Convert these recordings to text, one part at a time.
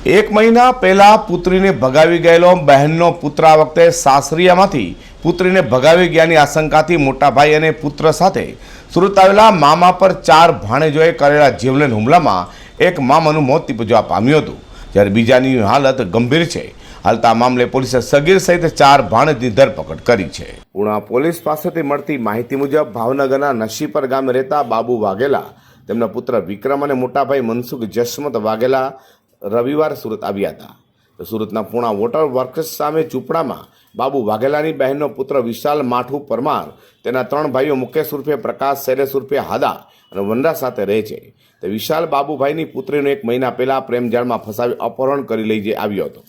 એક મહિના પહેલા પુત્રીને ભગાવી ગયેલો બહેનનો પુત્ર આ વખતે સાસરિયામાંથી પુત્રીને ભગાવી ગયાની આશંકાથી મોટા ભાઈ અને પુત્ર સાથે સુરત આવેલા મામા પર ચાર ભાણેજોએ કરેલા જીવલેણ હુમલામાં એક મામાનું મોત નીપજવા પામ્યું હતું. જ્યારે બીજાની હાલત ગંભીર છે. હાલતા મામલે પોલીસે સગીર સહિત ચાર ભાણેજની ધરપકડ કરી છે. ઉણા પોલીસ પાસેથી મળતી માહિતી મુજબ ભાવનગરના નશીપર ગામે રહેતા બાબુ વાઘેલા, તેમના પુત્ર વિક્રમ અને મોટાભાઈ મનસુખ જશમત વાઘેલા રવિવાર સુરત આવ્યા હતા. તો સુરતના પૂણા વોટર વર્કર્સ સામે ચૂપડામાં બાબુ વાઘેલાની બહેનનો પુત્ર વિશાલ માઠુ પરમાર, તેના ત્રણ ભાઈઓ મુકેશ ઉર્ફે પ્રકાશ, શૈલેષ ઉર્ફે હાદા અને વનરા સાથે રહે છે. તે વિશાલ બાબુભાઈની પુત્રીનો એક મહિના પહેલા પ્રેમજાળમાં ફસાવી અપહરણ કરી લઈ જઈ આવ્યો હતો.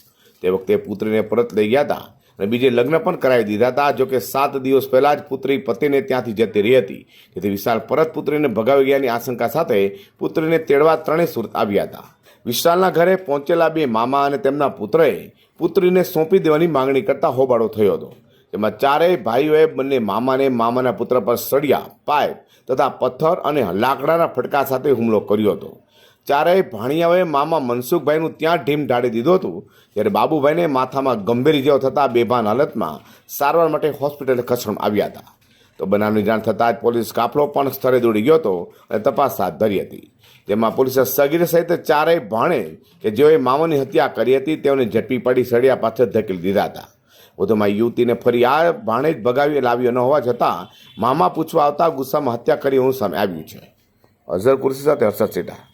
તે વખતે પુત્રીને પરત લઈ ગયા હતા અને બીજે લગ્ન પણ કરાવી દીધા હતા જોકે સાત દિવસ પહેલાં જ પુત્રી પતિને ત્યાંથી જતી રહી હતી. તેથી વિશાલ પરત પુત્રીને ભગાવી ગયાની આશંકા સાથે પુત્રીને તેડવા ત્રણેય સુરત આવ્યા હતા. વિશાલના ઘરે પહોંચેલા બે મામા અને તેમના પુત્રએ પુત્રીને સોંપી દેવાની માંગણી કરતા હોબાળો થયો હતો. તેમાં ચારેય ભાઈઓએ બંને મામાને મામાના પુત્ર પર સળિયા, પાઇપ તથા પથ્થર અને લાકડાના ફટકા સાથે હુમલો કર્યો હતો. ચારેય ભાણિયાઓએ મામા મનસુખભાઈનું ત્યાં ઢીમ ઢાળી દીધું હતું, જ્યારે બાબુભાઈને માથામાં ગંભીર ઇજાઓ થતાં બેભાન હાલતમાં સારવાર માટે હોસ્પિટલે ખસેડવામાં આવ્યા હતા. તો બનાવની જાણ થતાં જ પોલીસ કાફલો પણ સ્થળે દોડી ગયો હતો અને તપાસ હાથ ધરી હતી. જેમાં પોલીસે સગીર સહિત ચારેય ભાણે કે જેઓએ મામાની હત્યા કરી હતી, તેઓને ઝડપી પડી સળિયા પાછળ ધકેલી દીધા હતા. વધુમાં યુવતીને ફરી આ ભાણે જ ભગાવી લાવ્યો ન હોવા છતાં મામા પૂછવા આવતા ગુસ્સામાં હત્યા કરી હું સામે આવ્યું છે. અઝર કુર્સી સાથે હર્ષદ સેઠા